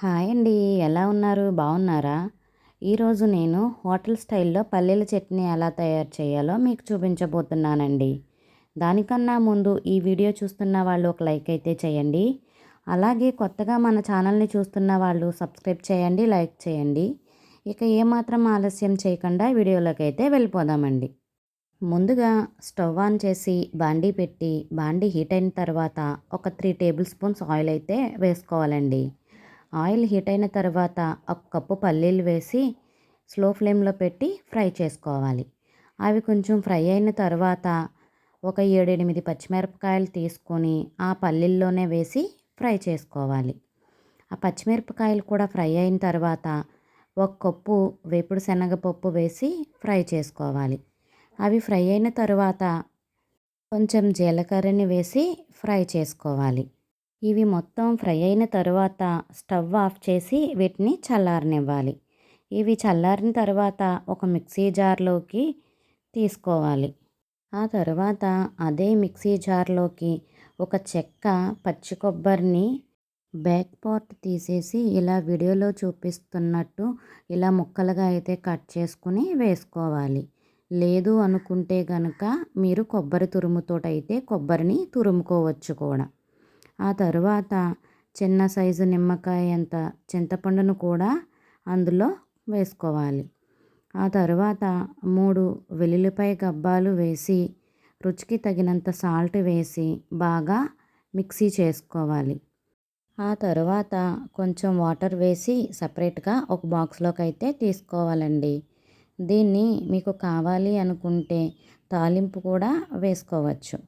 Hi అండి ఎలా ఉన్నారు? బాగున్నారా? ఈరోజు నేను హోటల్ స్టైల్లో పల్లీల చట్నీ ఎలా తయారు చేయాలో మీకు చూపించబోతున్నానండి. దానికన్నా ముందు ఈ వీడియో చూస్తున్న వాళ్ళు ఒక లైక్ అయితే చేయండి. అలాగే కొత్తగా మన ఛానల్ని చూస్తున్న వాళ్ళు సబ్స్క్రైబ్ చేయండి లైక్ చేయండి. ఇక ఏమాత్రం ఆలస్యం చేయకుండా వీడియోలోకి అయితే వెళ్ళిపోదామండి. ముందుగా స్టవ్ ఆన్ చేసి బాండీ పెట్టి బాండీ హీట్ అయిన తర్వాత ఒక త్రీ టేబుల్ స్పూన్స్ ఆయిల్ అయితే వేసుకోవాలండి. ఆయిల్ హీట్ అయిన తర్వాత ఒక కప్పు పల్లీలు వేసి స్లో ఫ్లేమ్లో పెట్టి ఫ్రై చేసుకోవాలి. అవి కొంచెం ఫ్రై అయిన తర్వాత ఒక ఏడెనిమిది పచ్చిమిరపకాయలు తీసుకొని ఆ పల్లీల్లోనే వేసి ఫ్రై చేసుకోవాలి. ఆ పచ్చిమిరపకాయలు కూడా ఫ్రై అయిన తర్వాత ఒక కప్పు వేపుడు శనగపప్పు వేసి ఫ్రై చేసుకోవాలి. అవి ఫ్రై అయిన తర్వాత కొంచెం జీలకర్రని వేసి ఫ్రై చేసుకోవాలి. ఇవి మొత్తం ఫ్రై అయిన తర్వాత స్టవ్ ఆఫ్ చేసి వీటిని చల్లారనివ్వాలి. ఇవి చల్లారిన తర్వాత ఒక మిక్సీ జార్లోకి తీసుకోవాలి. ఆ తర్వాత అదే మిక్సీ జార్లోకి ఒక చెక్క పచ్చి కొబ్బరిని బ్యాక్ పార్ట్ తీసేసి ఇలా వీడియోలో చూపిస్తున్నట్టు ఇలా ముక్కలుగా అయితే కట్ చేసుకుని వేసుకోవాలి. లేదు అనుకుంటే కనుక మీరు కొబ్బరి తురుముతోటైతే కొబ్బరిని తురుముకోవచ్చు కూడా. ఆ తరువాత చిన్న సైజు నిమ్మకాయ అంత చింతపండును కూడా అందులో వేసుకోవాలి. ఆ తరువాత మూడు వెల్లుల్లిపాయ గబ్బాలు వేసి రుచికి తగినంత సాల్ట్ వేసి బాగా మిక్సీ చేసుకోవాలి. ఆ తరువాత కొంచెం వాటర్ వేసి సపరేట్గా ఒక బాక్స్లోకి అయితే తీసుకోవాలండి. దీన్ని మీకు కావాలి అనుకుంటే తాలింపు కూడా వేసుకోవచ్చు.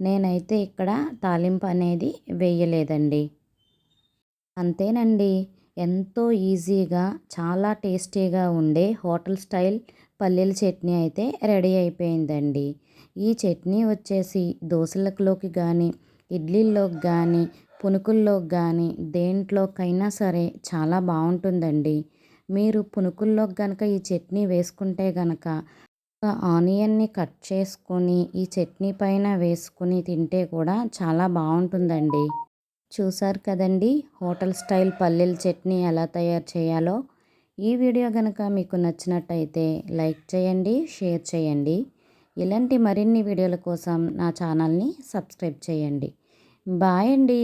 నేనైతే ఇక్కడ తాలింపు అనేది వేయలేదండి. అంతేనండి. ఎంతో ఈజీగా చాలా టేస్టీగా ఉండే హోటల్ స్టైల్ పల్లీల చట్నీ అయితే రెడీ అయిపోయిందండి. ఈ చట్నీ వచ్చేసి దోశలలోకి కానీ ఇడ్లీల్లోకి కానీ పునుకుల్లోకి కానీ దేంట్లోకైనా సరే చాలా బాగుంటుందండి. మీరు పునుకుల్లోకి కనుక ఈ చట్నీ వేసుకుంటే కనుక ఆనియన్ని కట్ చేసుకొని ఈ చట్నీ పైన వేసుకుని తింటే కూడా చాలా బాగుంటుందండి. చూసారు కదండి హోటల్ స్టైల్ పల్లీల చట్నీ ఎలా తయారు చేయాలో? ఈ వీడియో కనుక మీకు నచ్చినట్టయితే లైక్ చేయండి షేర్ చేయండి. ఇలాంటి మరిన్ని వీడియోల కోసం నా ఛానల్ని సబ్స్క్రైబ్ చేయండి. బాయ్ అండి.